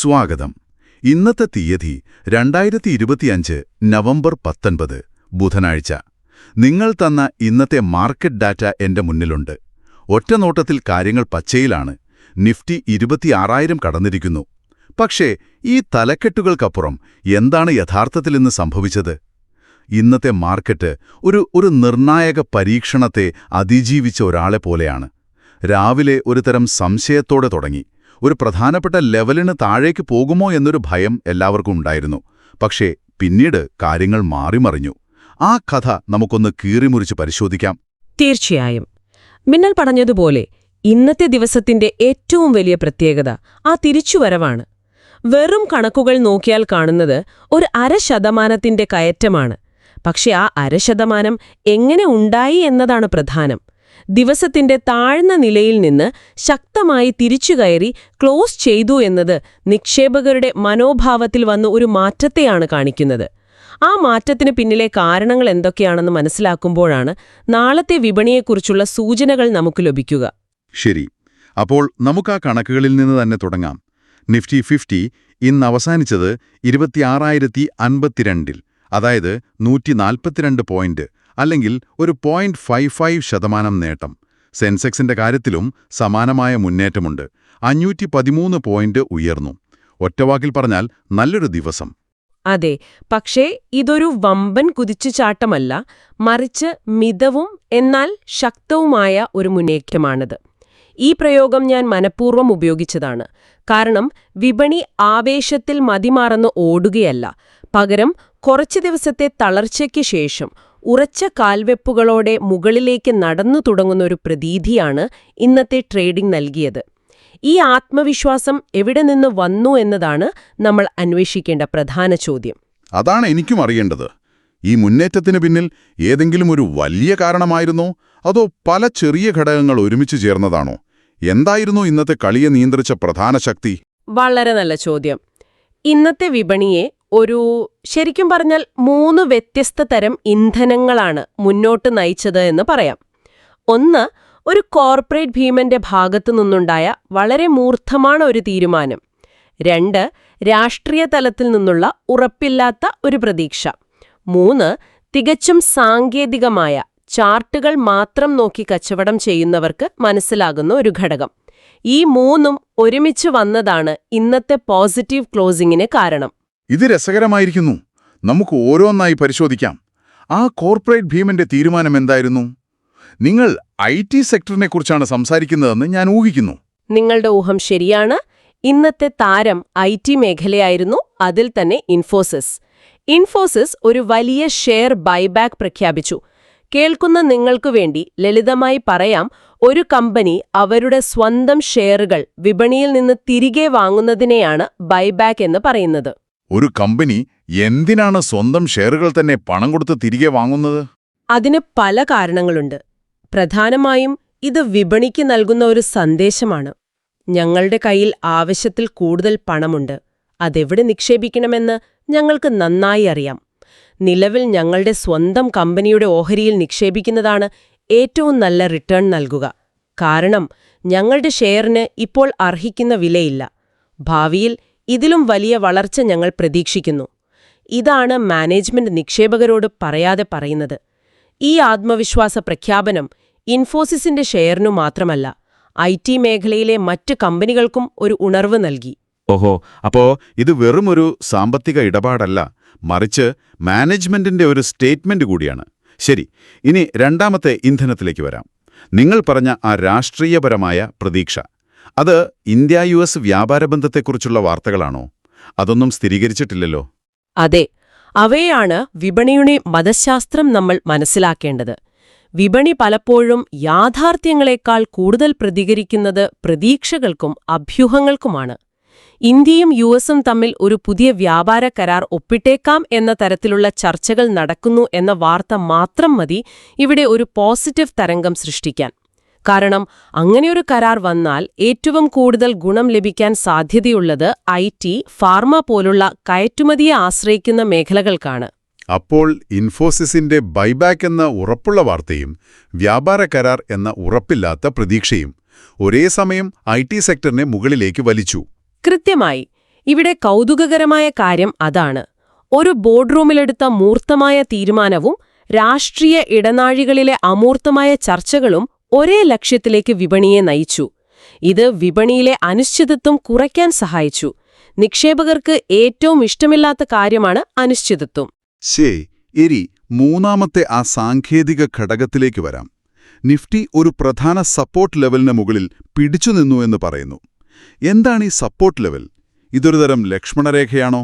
സ്വാഗതം. ഇന്നത്തെ തീയതി രണ്ടായിരത്തി ഇരുപത്തിയഞ്ച് നവംബർ പത്തൊൻപത് ബുധനാഴ്ച. നിങ്ങൾ തന്ന ഇന്നത്തെ മാർക്കറ്റ് ഡാറ്റ എന്റെ മുന്നിലുണ്ട്. ഒറ്റനോട്ടത്തിൽ കാര്യങ്ങൾ പച്ചയിലാണ്. നിഫ്റ്റി ഇരുപത്തിയാറായിരം കടന്നിരിക്കുന്നു. പക്ഷേ ഈ തലക്കെട്ടുകൾക്കപ്പുറം എന്താണ് യഥാർത്ഥത്തിൽ ഇന്ന് സംഭവിച്ചത്? ഇന്നത്തെ മാർക്കറ്റ് ഒരു ഒരു നിർണായക പരീക്ഷണത്തെ അതിജീവിച്ച ഒരാളെ പോലെയാണ്. രാവിലെ ഒരുതരം സംശയത്തോടെ തുടങ്ങി. ഒരു പ്രധാനപ്പെട്ട ലെവലിന് താഴേക്ക് പോകുമോ എന്നൊരു ഭയം എല്ലാവർക്കും ഉണ്ടായിരുന്നു. പക്ഷേ പിന്നീട് കാര്യങ്ങൾ മാറിമറിഞ്ഞു. ആ കഥ നമുക്കൊന്ന് കീറിമുറിച്ച് പരിശോധിക്കാം. തീർച്ചയായും. മിന്നൽ പറഞ്ഞതുപോലെ ഇന്നത്തെ ദിവസത്തിന്റെ ഏറ്റവും വലിയ പ്രത്യേകത ആ തിരിച്ചുവരവാണ്. വെറും കണക്കുകൾ നോക്കിയാൽ കാണുന്നത് ഒരു അര ശതമാനത്തിന്റെ കയറ്റമാണ്. പക്ഷെ ആ അര ശതമാനം എങ്ങനെ ഉണ്ടായി എന്നതാണ് പ്രധാനം. ദിവസത്തിന്റെ താഴ്ന്ന നിലയിൽ നിന്ന് ശക്തമായി തിരിച്ചുകയറി ക്ലോസ് ചെയ്തു എന്നത് നിക്ഷേപകരുടെ മനോഭാവത്തിൽ വന്ന ഒരു മാറ്റത്തെയാണ് കാണിക്കുന്നത്. ആ മാറ്റത്തിന് പിന്നിലെ കാരണങ്ങൾ എന്തൊക്കെയാണെന്ന് മനസ്സിലാക്കുമ്പോഴാണ് നാളത്തെ വിപണിയെക്കുറിച്ചുള്ള സൂചനകൾ നമുക്ക് ലഭിക്കുക. ശരി. അപ്പോൾ നമുക്ക് ആ കണക്കുകളിൽ നിന്ന് തന്നെ തുടങ്ങാം. നിഫ്റ്റി ഫിഫ്റ്റി ഇന്ന് അവസാനിച്ചത് ഇരുപത്തിയാറായിരത്തി അൻപത്തിരണ്ടിൽ അതായത് നൂറ്റി നാൽപ്പത്തിരണ്ട് പോയിന്റ്. അല്ലെങ്കിൽ ഒരു പോയിന്റ് ഫൈവ് ഫൈവ് ശതമാനം നേട്ടം. സെൻസെക്സിന്റെ കാര്യത്തിലും സമാനമായ മുന്നേറ്റമുണ്ട്. അഞ്ഞൂറ്റി പതിമൂന്ന് പോയിന്റ് ഉയർന്നു. ഒറ്റവാക്കിൽ പറഞ്ഞാൽ നല്ലൊരു ദിവസം. അതെ പക്ഷേ ഇതൊരു വമ്പൻ കുതിച്ചുചാട്ടമല്ല മറിച്ച് മിതവും എന്നാൽ ശക്തവുമായ ഒരു മുന്നേറ്റമാണിത്. ഈ പ്രയോഗം ഞാൻ മനഃപൂർവം ഉപയോഗിച്ചതാണ്. കാരണം വിപണി ആവേശത്തിൽ മതിമാറന്ന് ഓടുകയല്ല. പകരം കുറച്ചു ദിവസത്തെ തളർച്ചയ്ക്ക് ശേഷം ഉറച്ച കാൽവെപ്പുകളോടെ മുകളിലേക്ക് നടന്നു തുടങ്ങുന്ന ഒരു പ്രതീതിയാണ് ഇന്നത്തെ ട്രേഡിംഗ് നൽകിയത്. ഈ ആത്മവിശ്വാസം എവിടെ നിന്ന് വന്നു എന്നതാണ് നമ്മൾ അന്വേഷിക്കേണ്ട പ്രധാന ചോദ്യം. അതാണ് എനിക്കും അറിയേണ്ടത്. ഈ മുന്നേറ്റത്തിന് പിന്നിൽ ഏതെങ്കിലും ഒരു വലിയ കാരണമായിരുന്നോ? അതോ പല ചെറിയ ഘടകങ്ങൾ ഒരുമിച്ച് ചേർന്നതാണോ? എന്തായിരുന്നു ഇന്നത്തെ കളിയെ നിയന്ത്രിച്ച പ്രധാന ശക്തി? വളരെ നല്ല ചോദ്യം. ഇന്നത്തെ വിപണിയെ ഒരു ശരിക്കും പറഞ്ഞാൽ മൂന്ന് വ്യത്യസ്ത തരം ഇന്ധനങ്ങളാണ് മുന്നോട്ട് നയിച്ചത് എന്ന് പറയാം. ഒന്ന് ഒരു കോർപ്പറേറ്റ് ഭീമന്റെ ഭാഗത്തു നിന്നുണ്ടായ വളരെ മൂർദ്ധമാണ് ഒരു തീരുമാനം. രണ്ട് രാഷ്ട്രീയ തലത്തിൽ നിന്നുള്ള ഉറപ്പില്ലാത്ത ഒരു പ്രതീക്ഷ. മൂന്ന് തികച്ചും സാങ്കേതികമായ ചാർട്ടുകൾ മാത്രം നോക്കി കച്ചവടം ചെയ്യുന്നവർക്ക് മനസ്സിലാകുന്ന ഒരു ഘടകം. ഈ മൂന്നും ഒരുമിച്ച് വന്നതാണ് ഇന്നത്തെ പോസിറ്റീവ് ക്ലോസിംഗിന് കാരണം. ഇത് രസകരമായിരിക്കുന്നു. നമുക്ക് ഓരോന്നായി പരിശോധിക്കാം. ആ കോർപ്പറേറ്റ് ഭീമന്റെ തീരുമാനം എന്തായിരുന്നു? നിങ്ങൾ ഐ ടി സെക്ടറിനെക്കുറിച്ചാണ് സംസാരിക്കുന്നതെന്ന് ഞാൻ ഊഹിക്കുന്നു. നിങ്ങളുടെ ഊഹം ശരിയാണ്. ഇന്നത്തെ താരം ഐ ടി മേഖലയായിരുന്നു അതിൽ തന്നെ ഇൻഫോസിസ്. ഇൻഫോസിസ് ഒരു വലിയ ഷെയർ ബൈബാക്ക് പ്രഖ്യാപിച്ചു. കേൾക്കുന്ന നിങ്ങൾക്കു വേണ്ടി ലളിതമായി പറയാം ഒരു കമ്പനി അവരുടെ സ്വന്തം ഷെയറുകൾ വിപണിയിൽ നിന്ന് തിരികെ വാങ്ങുന്നതിനെയാണ് ബൈബാക്ക് എന്ന് പറയുന്നത്. ഒരു കമ്പനി എന്തിനാണ് സ്വന്തം ഷെയറുകൾ തന്നെ പണം കൊടുത്ത് തിരികെ വാങ്ങുന്നത്? അതിന് പല കാരണങ്ങളുണ്ട്. പ്രധാനമായും ഇത് വിപണിക്ക് നൽകുന്ന ഒരു സന്ദേശമാണ്. ഞങ്ങളുടെ കയ്യിൽ ആവശ്യത്തിൽ കൂടുതൽ പണമുണ്ട്. അതെവിടെ നിക്ഷേപിക്കണമെന്ന് ഞങ്ങൾക്ക് നന്നായി അറിയാം. നിലവിൽ ഞങ്ങളുടെ സ്വന്തം കമ്പനിയുടെ ഓഹരിയിൽ നിക്ഷേപിക്കുന്നതാണ് ഏറ്റവും നല്ല റിട്ടേൺ നൽകുക. കാരണം ഞങ്ങളുടെ ഷെയറിന് ഇപ്പോൾ അർഹിക്കുന്ന വിലയില്ല. ഭാവിയിൽ ഇതിലും വലിയ വളർച്ച ഞങ്ങൾ പ്രതീക്ഷിക്കുന്നു. ഇതാണ് മാനേജ്മെന്റ് നിക്ഷേപകരോട് പറയാതെ പറയുന്നത്. ഈ ആത്മവിശ്വാസ പ്രഖ്യാപനം ഇൻഫോസിസിന്റെ ഷെയറിനു മാത്രമല്ല ഐ ടി മേഖലയിലെ മറ്റ് കമ്പനികൾക്കും ഒരു ഉണർവ് നൽകി. ഓഹോ അപ്പോ ഇത് വെറുമൊരു സാമ്പത്തിക ഇടപാടല്ല മറിച്ച് മാനേജ്മെന്റിന്റെ ഒരു സ്റ്റേറ്റ്മെന്റ് കൂടിയാണ്. ശരി ഇനി രണ്ടാമത്തെ ഇന്ധനത്തിലേക്ക് വരാം. നിങ്ങൾ പറഞ്ഞ ആ രാഷ്ട്രീയപരമായ പ്രതീക്ഷ. അത് ഇന്ത്യ യു എസ് വ്യാപാര ബന്ധത്തെക്കുറിച്ചുള്ള വാർത്തകളാണോ? അതൊന്നും സ്ഥിരീകരിച്ചിട്ടില്ലല്ലോ. അതെ അവയാണ് വിപണിയുടെ മതശാസ്ത്രം നമ്മൾ മനസ്സിലാക്കേണ്ടത്. വിപണി പലപ്പോഴും യാഥാർത്ഥ്യങ്ങളെക്കാൾ കൂടുതൽ പ്രതികരിക്കുന്നത് പ്രതീക്ഷകൾക്കും അഭ്യൂഹങ്ങൾക്കുമാണ്. ഇന്ത്യയും യു എസും തമ്മിൽ ഒരു പുതിയ വ്യാപാര കരാർ ഒപ്പിട്ടേക്കാം എന്ന തരത്തിലുള്ള ചർച്ചകൾ നടക്കുന്നു എന്ന വാർത്ത മാത്രം മതി ഇവിടെ ഒരു പോസിറ്റീവ് തരംഗം സൃഷ്ടിക്കാൻ. കാരണം അങ്ങനെയൊരു കരാർ വന്നാൽ ഏറ്റവും കൂടുതൽ ഗുണം ലഭിക്കാൻ സാധ്യതയുള്ളത് ഐ ടി ഫാർമ പോലുള്ള കയറ്റുമതിയെ ആശ്രയിക്കുന്ന മേഖലകൾക്കാണ്. അപ്പോൾ ഇൻഫോസിസിന്റെ ബൈബാക്ക് എന്ന ഉറപ്പുള്ള വാർത്തയും വ്യാപാര കരാർ എന്ന ഉറപ്പില്ലാത്ത പ്രതീക്ഷയും ഒരേ സമയം ഐ ടി സെക്ടറിനെ മുകളിലേക്ക് വലിച്ചു. കൃത്യമായി ഇവിടെ കൗതുകകരമായ കാര്യം അതാണ്. ഒരു ബോർഡ് റൂമിലെടുത്ത മൂർത്തമായ തീരുമാനവും രാഷ്ട്രീയ ഇടനാഴികളിലെ അമൂർത്തമായ ചർച്ചകളും ഒരേ ലക്ഷ്യത്തിലേക്ക് വിപണിയെ നയിച്ചു. ഇത് വിപണിയിലെ അനിശ്ചിതത്വം കുറയ്ക്കാൻ സഹായിച്ചു. നിക്ഷേപകർക്ക് ഏറ്റവും ഇഷ്ടമില്ലാത്ത കാര്യമാണ് അനിശ്ചിതത്വം. ശേ എരി മൂന്നാമത്തെ ആ സാങ്കേതിക ഘടകത്തിലേക്ക് വരാം. നിഫ്റ്റി ഒരു പ്രധാന സപ്പോർട്ട് ലെവലിന് മുകളിൽ പിടിച്ചു നിന്നു എന്ന് പറയുന്നു. എന്താണ് ഈ സപ്പോർട്ട് ലെവൽ? ഇതൊരു തരം ലക്ഷ്മണരേഖയാണോ?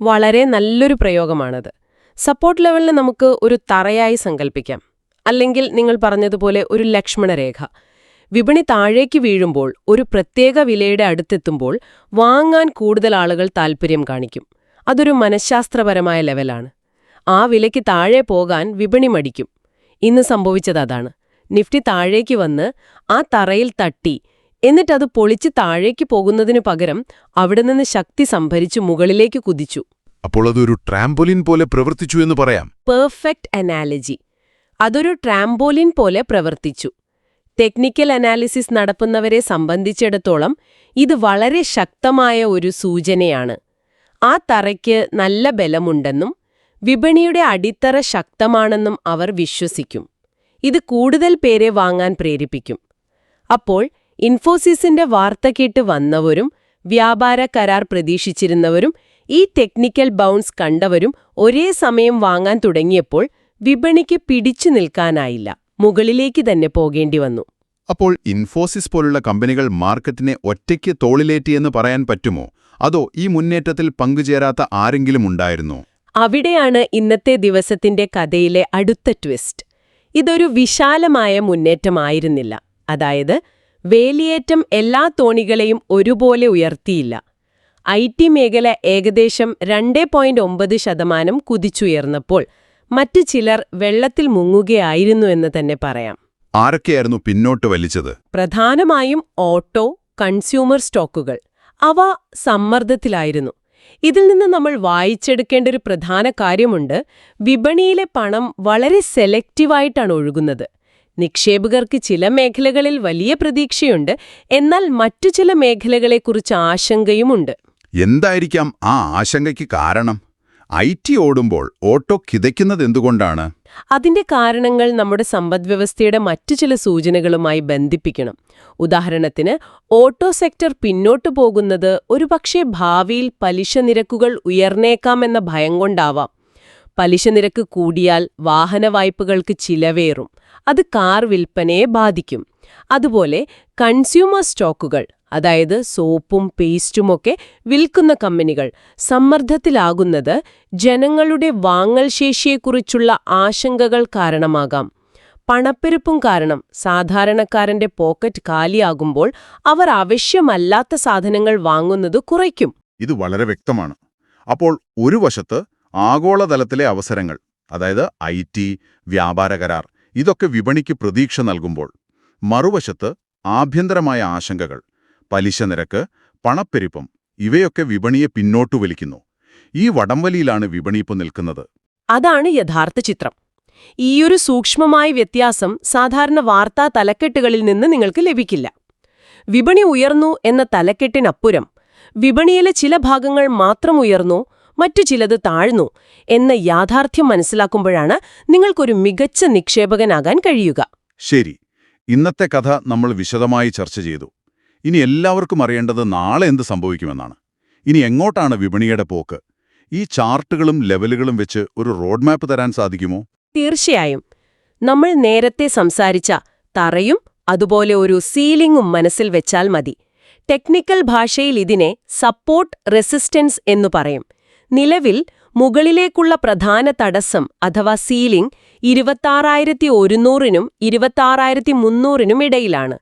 വളരെ നല്ലൊരു പ്രയോഗമാണത്. സപ്പോർട്ട് ലെവലിനെ നമുക്ക് ഒരു തറയായി സങ്കല്പിക്കാം അല്ലെങ്കിൽ നിങ്ങൾ പറഞ്ഞതുപോലെ ഒരു ലക്ഷ്മണരേഖ. വിപണി താഴേക്ക് വീഴുമ്പോൾ ഒരു പ്രത്യേക വിലയുടെ അടുത്തെത്തുമ്പോൾ വാങ്ങാൻ കൂടുതൽ ആളുകൾ താൽപ്പര്യം കാണിക്കും. അതൊരു മനഃശാസ്ത്രപരമായ ലെവലാണ്. ആ വിലയ്ക്ക് താഴെ പോകാൻ വിപണി മടിക്കും. ഇന്ന് സംഭവിച്ചത് അതാണ്. നിഫ്റ്റി താഴേക്ക് വന്ന് ആ തറയിൽ തട്ടി എന്നിട്ടത് പൊളിച്ച് താഴേക്ക് പോകുന്നതിനു പകരം അവിടെ നിന്ന് ശക്തി സംഭരിച്ചു മുകളിലേക്ക് കുതിച്ചു. അപ്പോൾ അതൊരു ട്രാംപോലിൻ പോലെ പ്രവർത്തിച്ചു എന്ന് പറയാം. Perfect analogy. അതൊരു ട്രാംപോലിൻ പോലെ പ്രവർത്തിച്ചു. ടെക്നിക്കൽ അനാലിസിസ് നടത്തുന്നവരെ സംബന്ധിച്ചിടത്തോളം ഇത് വളരെ ശക്തമായ ഒരു സൂചനയാണ്. ആ തറയ്ക്ക് നല്ല ബലമുണ്ടെന്നും വിപണിയുടെ അടിത്തറ ശക്തമാണെന്നും അവർ വിശ്വസിക്കും. ഇത് കൂടുതൽ പേരെ വാങ്ങാൻ പ്രേരിപ്പിക്കും. അപ്പോൾ ഇൻഫോസിസിന്റെ വാർത്ത കേട്ട് വന്നവരും വ്യാപാര കരാർ പ്രതീക്ഷിച്ചിരുന്നവരും ഈ ടെക്നിക്കൽ ബൗൺസ് കണ്ടവരും ഒരേ സമയം വാങ്ങാൻ തുടങ്ങിയപ്പോൾ വിപണിക്ക് പിടിച്ചു നിൽക്കാനായില്ല. മുകളിലേക്ക് തന്നെ പോകേണ്ടി വന്നു. അപ്പോൾ ഇൻഫോസിസ് പോലുള്ള കമ്പനികൾ മാർക്കറ്റിനെ ഒറ്റയ്ക്ക് തോളിലേറ്റിയെന്ന് പറയാൻ പറ്റുമോ? അതോ ഈ മുന്നേറ്റത്തിൽ പങ്കുചേരാത്ത ആരെങ്കിലും ഉണ്ടായിരുന്നോ? അവിടെയാണ് ഇന്നത്തെ ദിവസത്തിന്റെ കഥയിലെ അടുത്ത ട്വിസ്റ്റ്. ഇതൊരു വിശാലമായ മുന്നേറ്റമായിരുന്നില്ല. അതായത് വേലിയേറ്റം എല്ലാ തോണികളെയും ഒരുപോലെ ഉയർത്തിയില്ല. ഐ ടി മേഖല ഏകദേശം രണ്ട് പോയിന്റ് ഒമ്പത് ശതമാനം കുതിച്ചുയർന്നപ്പോൾ മറ്റു ചിലർ വെള്ളത്തിൽ മുങ്ങുകയായിരുന്നു എന്ന് തന്നെ പറയാം. ആരൊക്കെയായിരുന്നു പിന്നോട്ട് വലിച്ചത്? പ്രധാനമായും ഓട്ടോ കൺസ്യൂമർ സ്റ്റോക്കുകൾ. അവ സമ്മർദ്ദത്തിലായിരുന്നു. ഇതിൽ നിന്ന് നമ്മൾ വായിച്ചെടുക്കേണ്ട ഒരു പ്രധാന കാര്യമുണ്ട് വിപണിയിലെ പണം വളരെ സെലക്റ്റീവായിട്ടാണ് ഒഴുകുന്നത്. നിക്ഷേപകർക്ക് ചില മേഖലകളിൽ വലിയ പ്രതീക്ഷയുണ്ട് എന്നാൽ മറ്റു ചില മേഖലകളെക്കുറിച്ച് ആശങ്കയുമുണ്ട്. എന്തായിരിക്കാം ആ ആശങ്കയ്ക്ക് കാരണം? ഐ ടി ഓടുമ്പോൾ ഓട്ടോ കിതയ്ക്കുന്നത് എന്തുകൊണ്ടാണ്? അതിന്റെ കാരണങ്ങൾ നമ്മുടെ സമ്പദ്വ്യവസ്ഥയുടെ മറ്റു ചില സൂചനകളുമായി ബന്ധിപ്പിക്കണം. ഉദാഹരണത്തിന് ഓട്ടോ സെക്ടർ പിന്നോട്ടു പോകുന്നത് ഒരുപക്ഷെ ഭാവിയിൽ പലിശ നിരക്കുകൾ ഉയർന്നേക്കാമെന്ന ഭയം കൊണ്ടാവാം. പലിശ നിരക്ക് കൂടിയാൽ വാഹന വായ്പകൾക്ക് ചിലവേറും. അത് കാർ വിൽപ്പനയെ ബാധിക്കും. അതുപോലെ കൺസ്യൂമർ സ്റ്റോക്കുകൾ അതായത് സോപ്പും പേസ്റ്റുമൊക്കെ വിൽക്കുന്ന കമ്പനികൾ. സമ്മർദ്ദത്തിലാകുന്നത് ജനങ്ങളുടെ വാങ്ങൽ ശേഷിയെക്കുറിച്ചുള്ള ആശങ്കകൾ കാരണമാകാം. പണപ്പെരുപ്പും കാരണം സാധാരണക്കാരന്റെ പോക്കറ്റ് കാലിയാകുമ്പോൾ അവർ ആവശ്യമല്ലാത്ത സാധനങ്ങൾ വാങ്ങുന്നത് കുറയ്ക്കും. ഇത് വളരെ വ്യക്തമാണ്. അപ്പോൾ ഒരു വശത്ത് ആഗോളതലത്തിലെ അവസരങ്ങൾ അതായത് ഐ ടി വ്യാപാര കരാർ ഇതൊക്കെ വിപണിക്ക് പ്രതീക്ഷ നൽകുമ്പോൾ മറുവശത്ത് ആഭ്യന്തരമായ ആശങ്കകൾ പലിശ നിരക്ക് പണപ്പെരുപ്പം ഇവയൊക്കെ വിപണിയെ പിന്നോട്ടു വലിക്കുന്നു. ഈ വടംവലിയിലാണ് വിപണി ഇപ്പോൾ നിൽക്കുന്നത്. അതാണ് യഥാർത്ഥ ചിത്രം. ഈയൊരു സൂക്ഷ്മമായ വ്യത്യാസം സാധാരണ വാർത്താ തലക്കെട്ടുകളിൽ നിന്ന് നിങ്ങൾക്ക് ലഭിക്കില്ല. വിപണി ഉയർന്നു എന്ന തലക്കെട്ടിനപ്പുരം വിപണിയിലെ ചില ഭാഗങ്ങൾ മാത്രം ഉയർന്നു മറ്റു ചിലത് താഴ്ന്നു എന്ന യാഥാർത്ഥ്യം മനസ്സിലാക്കുമ്പോഴാണ് നിങ്ങൾക്കൊരു മികച്ച നിക്ഷേപകനാകാൻ കഴിയുക. ശരി. ഇന്നത്തെ കഥ നമ്മൾ വിശദമായി ചർച്ച ചെയ്തു. ഇനി എല്ലാവർക്കും അറിയേണ്ടത് നാളെ എന്ത് സംഭവിക്കുമെന്നാണ്. ഇനി എങ്ങോട്ടാണ് വിപണിയുടെ പോക്ക്? ഈ ചാർട്ടുകളും ലെവലുകളും വെച്ച് ഒരു റോഡ് മാപ്പ് തരാൻ സാധിക്കുമോ? തീർച്ചയായും. നമ്മൾ നേരത്തെ സംസാരിച്ച തറയും അതുപോലെ ഒരു സീലിംഗും മനസ്സിൽ വെച്ചാൽ മതി. ടെക്നിക്കൽ ഭാഷയിൽ ഇതിനെ സപ്പോർട്ട് റെസിസ്റ്റൻസ് എന്നു പറയും. നിലവിൽ മുകളിലേക്കുള്ള പ്രധാന തടസ്സം അഥവാ സീലിംഗ് ഇരുപത്താറായിരത്തി ഒരുന്നൂറിനും ഇരുപത്താറായിരത്തി മുന്നൂറിനും ഇടയിലാണ്.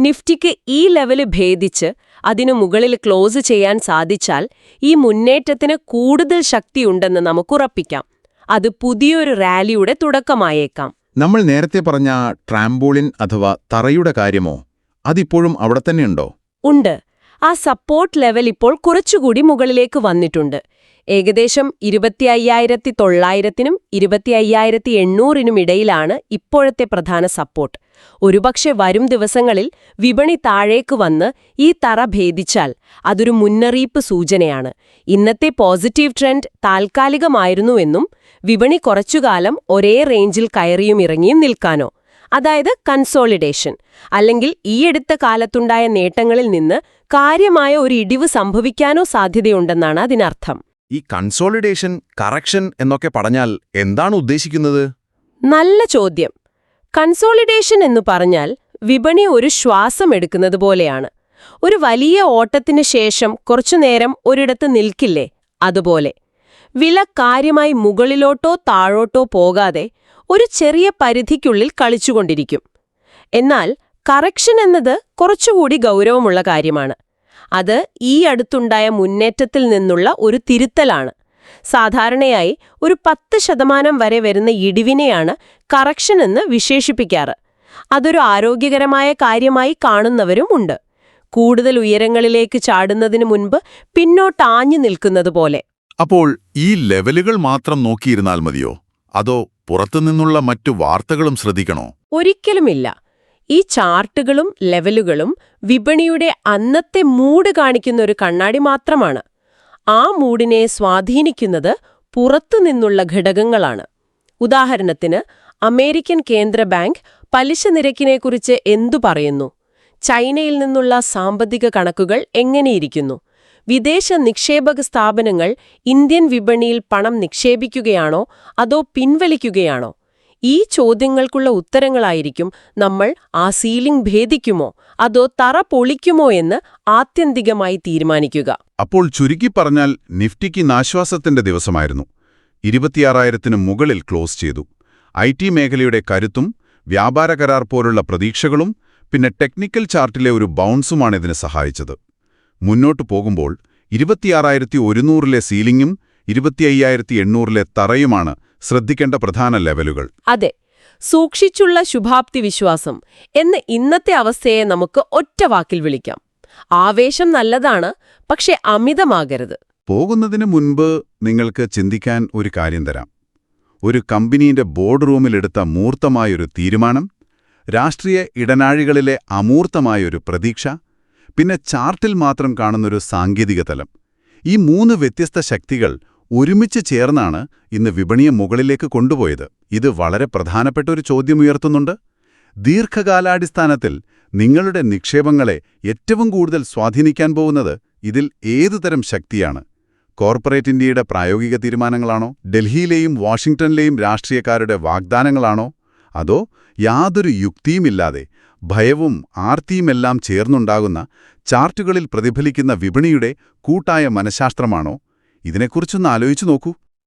നിഫ്റ്റിക്ക് ഈ ലെവൽ ഭേദിച്ച് അതിനു മുകളിൽ ക്ലോസ് ചെയ്യാൻ സാധിച്ചാൽ ഈ മുന്നേറ്റത്തിന് കൂടുതൽ ശക്തിയുണ്ടെന്ന് നമുക്കുറപ്പിക്കാം. അത് പുതിയൊരു റാലിയുടെ തുടക്കമായേക്കാം. നമ്മൾ നേരത്തെ പറഞ്ഞ ട്രാംബോളിൻ അഥവാ തറയുടെ കാര്യമോ അതിപ്പോഴും അവിടെ തന്നെയുണ്ടോ? ഉണ്ട്. ആ സപ്പോർട്ട് ലെവൽ ഇപ്പോൾ കുറച്ചുകൂടി മുകളിലേക്ക് വന്നിട്ടുണ്ട്. ഏകദേശം ഇരുപത്തി അയ്യായിരത്തി തൊള്ളായിരത്തിനും ഇരുപത്തി അയ്യായിരത്തി എണ്ണൂറിനും ഇടയിലാണ് ഇപ്പോഴത്തെ പ്രധാന സപ്പോർട്ട്. ഒരുപക്ഷെ വരും ദിവസങ്ങളിൽ വിപണി താഴേക്ക് വന്ന് ഈ തറ ഭേദിച്ചാൽ അതൊരു മുന്നറിയിപ്പ് സൂചനയാണ്. ഇന്നത്തെ പോസിറ്റീവ് ട്രെൻഡ് താൽക്കാലികമായിരുന്നുവെന്നും വിപണി കുറച്ചുകാലം ഒരേ റേഞ്ചിൽ കയറിയും ഇറങ്ങിയും നിൽക്കാനോ. അതായത് കൺസോളിഡേഷൻ. അല്ലെങ്കിൽ ഈയടുത്ത കാലത്തുണ്ടായ നേട്ടങ്ങളിൽ നിന്ന് കാര്യമായ ഒരു ഇടിവ് സംഭവിക്കാനോ സാധ്യതയുണ്ടെന്നാണ് അതിനർത്ഥം. ഈ കൺസോളിഡേഷൻ കറക്ഷൻ എന്നൊക്കെ പറഞ്ഞാൽ എന്താണ് ഉദ്ദേശിക്കുന്നത്? നല്ല ചോദ്യം. കൺസോളിഡേഷൻ എന്ന് പറഞ്ഞാൽ വിപണി ഒരു ശ്വാസം എടുക്കുന്നത് പോലെയാണ്. ഒരു വലിയ ഓട്ടത്തിന് ശേഷം കുറച്ചുനേരം ഒരിടത്ത് നിൽക്കില്ലേ? അതുപോലെ. വില കാര്യമായി മുകളിലോട്ടോ താഴോട്ടോ പോകാതെ ഒരു ചെറിയ പരിധിക്കുള്ളിൽ കളിച്ചുകൊണ്ടിരിക്കും. എന്നാൽ കറക്ഷൻ എന്നത് കുറച്ചുകൂടി ഗൗരവമുള്ള കാര്യമാണ്. അത് ഈ അടുത്തുണ്ടായ മുന്നേറ്റത്തിൽ നിന്നുള്ള ഒരു തിരുത്തലാണ്. സാധാരണയായി ഒരു പത്ത് ശതമാനം വരെ വരുന്ന ഇടിവിനെയാണ് കറക്ഷൻ എന്ന് വിശേഷിപ്പിക്കാറ്. അതൊരു ആരോഗ്യകരമായ കാര്യമായി കാണുന്നവരുമുണ്ട് കൂടുതൽ ഉയരങ്ങളിലേക്ക് ചാടുന്നതിനു മുൻപ് പിന്നോട്ടാഞ്ഞു നിൽക്കുന്നത് പോലെ. അപ്പോൾ ഈ ലെവലുകൾ മാത്രം നോക്കിയിരുന്നാൽ മതിയോ? അതോ പുറത്തുനിന്നുള്ള മറ്റു വാർത്തകളും ശ്രദ്ധിക്കണോ? ഒരിക്കലുമില്ല. ഈ ചാർട്ടുകളും ലെവലുകളും വിപണിയുടെ അന്നത്തെ മൂഡ് കാണിക്കുന്ന ഒരു കണ്ണാടി മാത്രമാണ്. ആ മൂഡിനെ സ്വാധീനിക്കുന്നത് പുറത്തുനിന്നുള്ള ഘടകങ്ങളാണ്. ഉദാഹരണത്തിന് അമേരിക്കൻ കേന്ദ്ര ബാങ്ക് പലിശ നിരക്കിനെക്കുറിച്ച് എന്തു പറയുന്നു? ചൈനയിൽ നിന്നുള്ള സാമ്പത്തിക കണക്കുകൾ എങ്ങനെയിരിക്കുന്നു? വിദേശ നിക്ഷേപക സ്ഥാപനങ്ങൾ ഇന്ത്യൻ വിപണിയിൽ പണം നിക്ഷേപിക്കുകയാണോ അതോ പിൻവലിക്കുകയാണോ? ഈ ചോദ്യങ്ങൾക്കുള്ള ഉത്തരങ്ങളായിരിക്കും നമ്മൾ ആ സീലിംഗ് ഭേദിക്കുമോ? അതോ തറ പൊളിക്കുമോ എന്ന് ആത്യന്തികമായി തീരുമാനിക്കുക. അപ്പോൾ ചുരുക്കി പറഞ്ഞാൽ നിഫ്റ്റിക്ക് നാശ്വാസത്തിന്റെ ദിവസമായിരുന്നു. ഇരുപത്തിയാറായിരത്തിന് മുകളിൽ ക്ലോസ് ചെയ്തു. ഐ മേഖലയുടെ കരുത്തും വ്യാപാര കരാർ പോലുള്ള പ്രതീക്ഷകളും പിന്നെ ടെക്നിക്കൽ ചാർട്ടിലെ ഒരു ബൗൺസുമാണ് ഇതിന് സഹായിച്ചത്. മുന്നോട്ടു പോകുമ്പോൾ ഇരുപത്തിയാറായിരത്തി ഒരുന്നൂറിലെ സീലിംഗും ഇരുപത്തിയ്യായിരത്തി എണ്ണൂറിലെ തറയുമാണ് ശ്രദ്ധിക്കേണ്ട പ്രധാന ലെവലുകൾ. അതെ. സൂക്ഷിച്ചുള്ള ശുഭാപ്തി വിശ്വാസം എന്ന് ഇന്നത്തെ അവസ്ഥയെ നമുക്ക് ഒറ്റ വാക്കിൽ വിളിക്കാം. ആവേശം നല്ലതാണ് പക്ഷെ അമിതമാകരുത്. പോകുന്നതിന് മുൻപ് നിങ്ങൾക്ക് ചിന്തിക്കാൻ ഒരു കാര്യം തരാം. ഒരു കമ്പനിയുടെ ബോർഡ് റൂമിലെടുത്ത മൂർത്തമായൊരു തീരുമാനം രാഷ്ട്രീയ ഇടനാഴികളിലെ അമൂർത്തമായൊരു പ്രതീക്ഷ പിന്നെ ചാർട്ടിൽ മാത്രം കാണുന്നൊരു സാങ്കേതിക തലം ഈ മൂന്ന് വ്യത്യസ്ത ശക്തികൾ ഒരുമിച്ച് ചേർന്നാണ് ഇന്ന് വിപണിയെ മുകളിലേക്ക് കൊണ്ടുപോയത്. ഇത് വളരെ പ്രധാനപ്പെട്ട ഒരു ചോദ്യമുയർത്തുന്നുണ്ട്. ദീർഘകാലാടിസ്ഥാനത്തിൽ നിങ്ങളുടെ നിക്ഷേപങ്ങളെ ഏറ്റവും കൂടുതൽ സ്വാധീനിക്കാൻ പോകുന്നത് ഇതിൽ ഏതുതരം ശക്തിയാണ്? കോർപ്പറേറ്റ് ഇന്ത്യയുടെ പ്രായോഗിക തീരുമാനങ്ങളാണോ? ഡൽഹിയിലെയും വാഷിംഗ്ടണിലെയും രാഷ്ട്രീയക്കാരുടെ വാഗ്ദാനങ്ങളാണോ? അതോ യാതൊരു യുക്തിയുമില്ലാതെ ഭയവും ആർത്തിയുമെല്ലാം ചേർന്നുണ്ടാകുന്ന ചാർട്ടുകളിൽ പ്രതിഫലിക്കുന്ന വിപണിയുടെ കൂട്ടായ മനഃശാസ്ത്രമാണോ? ഇതിനെക്കുറിച്ചൊന്ന് ആലോചിച്ചു നോക്കൂ.